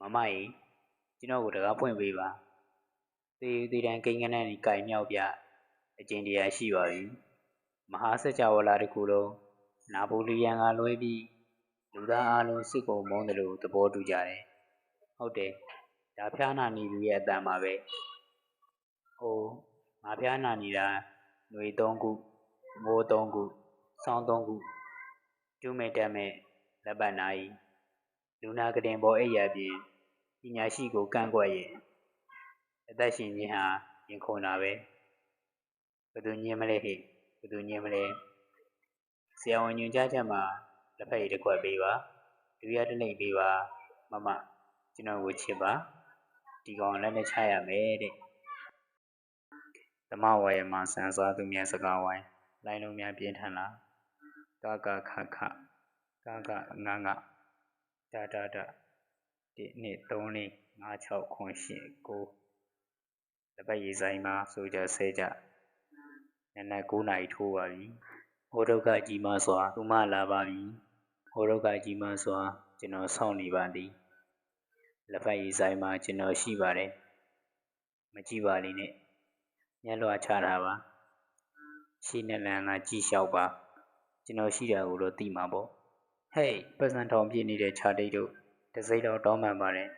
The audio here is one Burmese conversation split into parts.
မမကြီးကျွန်တော်ကိုတကားဖွင့်ပေးပါသေယူသေးတန်းကိန်းကနန်းကြီးကြိုင်မြောက်ပြအကျင့်တရားရှိပါပြီမဟာစကြဝဠာတစ်ခုလုံးနာပိုလီယန်ကလွဲပြီးလူသားအလုံးစစ်ကုန်မုန်းတယ်လို့သဘောတူကြတယ်ဟုတ်တယ်ဒါဖျားနာနေလူရဲ့အတန်ပါပဲဟိုငါဖျားနာနေတာຫນွေ၃ခုမိုး၃ခုဆောင်း၃ခုကျူးမဲ့တက်မဲ့လက်ပတ်နာကြီး လူနာကတင်ပေါ်အိပ်ရပြင်ပညာရှိကိုကန့်ကွက်ရဲ့အသက်ရှင်ခြင်းဟာရင်ခုန်တာပဲဘယ်သူညင်မလဲဟဲ့ဘယ်သူညင်မလဲဆရာဝန်ညွှန်ကြားချက်မှာလက်ဖက်ရည်တစ်ခွက်ပေးပါဒုရတစ်လိမ့်ပေးပါမမကျွန်တော်ကိုချစ်ပါဒီကောင်လည်းနဲ့ချရမယ်တဲ့ဓမ္မဝါယမှာစံစားသူများစကားဝိုင်းလိုင်းလုံးများပြင်းထန်လာကကခခကကငင ဒါဒါဒါဒီနှစ်3လေး5 6ခွန်8 9တပတ်ရေးဆိုင်မှာဆိုကြဆဲကြနနက်9နာရီထိုးပါပြီဟိုဒုက္ခကြီးမစွာသူမလာပါပြီဟိုဒုက္ခကြီးမစွာကျွန်တော်စောင့်နေပါသည်လက်ဖက်ရည်ဆိုင်မှာကျွန်တော်ရှိပါတယ်မကြည့်ပါလိမ့်နဲ့မျက်လွှာချတာပါရှိနေလန်ကကြည့်လျှောက်ပါကျွန်တော်ရှိတာကိုတော့သိမှာပေါ့ ဟေးပတ်စံထောင်ပြည့်နေတဲ့ခြာတိတ်တို့တစိမ့်တော့တောင်းပန်ပါတယ်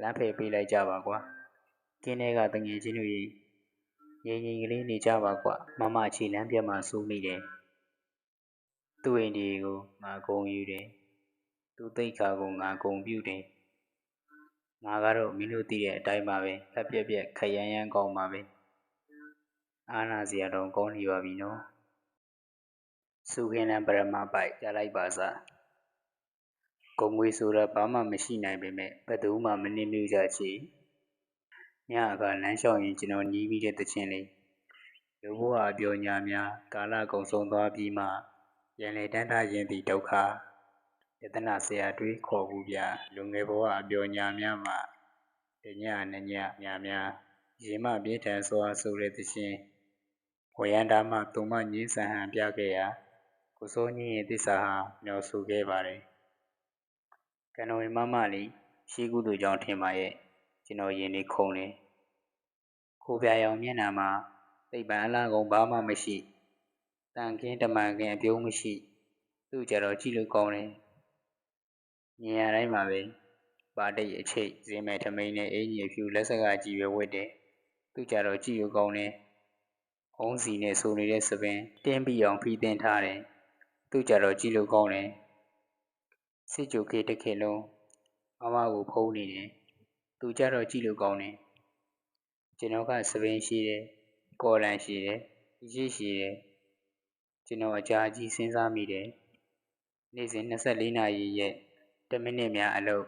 လမ်းဖေးပေးလိုက်ကြပါကွာကင်းထဲကတငယ်ချင်းတို့ရေငြိမ်ငြိမ်ကလေးနေကြပါကွာမမခြေလမ်းပြတ်မှစိုးမိတယ်သူ့အိမ်ဒီကိုငါဂုံယူတယ်သူ့သိက္ခာကိုငါဂုံပြုတယ်ငါကတော့မင်းတို့သိတဲ့အတိုင်းပါပဲဖက်ပြက်ပြက်ခရမ်းရမ်းကောင်းပါပဲအာနာစရာတော့ကောင်းနေပါပြီနော် စုခင်းလံပရမပိုက်ကြားလိုက်ပါစားဂုံငွေဆိုတာဘာမှမရှိနိုင်ပေမဲ့ဘယ်သူမှမနှင်းမြူကြချေညကလမ်းလျှောက်ရင်ကျွန်တော်ညီးပြီးတဲ့တခြင်းလေးလူဘဝအပြောညာများကာလကုံဆုံးသွားပြီးမှပြန်လေတန်းထားခြင်းသည်ဒုက္ခယတနာဆရာတွေးခေါ်ဘူးဗျလူငယ်ဘဝအပြောညာများမှတညနညညာများရေမပြေးထန်စွာဆိုတဲ့တခြင်းဝရန္တာမှသူမညင်းဆန်ဟန်ပြခဲ့ရာ ကိုစိုးညင်းရဲ့သစ္စာဟာမျောဆိုခဲ့ပါတယ်ကံတော်ဝင်မမလေးရှိကုသူကြောင့်ထင်ပါရဲ့ကျွန်တော်ယင်နေခုံနေခိုးပြရောင်မျက်နှာမှာသိပ္ပံအလားကုန်ဘာမှမရှိတန်ခင်းတမန်ခင်းအပြုံးမရှိ သူ့ကြတော့ကြည့်လို့ကောင်းတယ်မြင်ရတိုင်းမှာပဲပါတိတ်အချိတ်ဇင်းမဲ့ထမိန်နဲ့အင်ကြီးအဖြူလက်စကကြည့်ပဲဝတ်တယ်သူ့ကြတော့ကြည့်လို့ကောင်းတယ်အုံးစီနဲ့ဆိုနေတဲ့စပင်တင်းပြီးအောင်ဖီးတင်ထားတယ် သူ့ကြတော့ကြည့်လို့ကောင်းတယ်စစ်ကြိုခေတစ်ခေလုံးမမကိုဖုံးနေတယ်သူကြတော့ကြည့်လို့ကောင်းတယ်ကျွန်တော်ကစပင်ရှိတယ်ကော်လန်ရှိတယ်ရစ်ရှိတယ်ကျွန်တော်အကြာကြီးစဉ်းစားမိတယ်နေ့စဉ်24နာရီရဲ့10မိနစ်များအလုပ်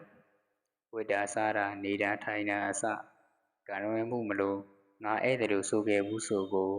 ဝိတာစားတာနေတာထိုင်တာအစကံဝင်မှုမလို့ငါဧည့်သည်တို့ဆိုခဲ့ဘူးဆိုကို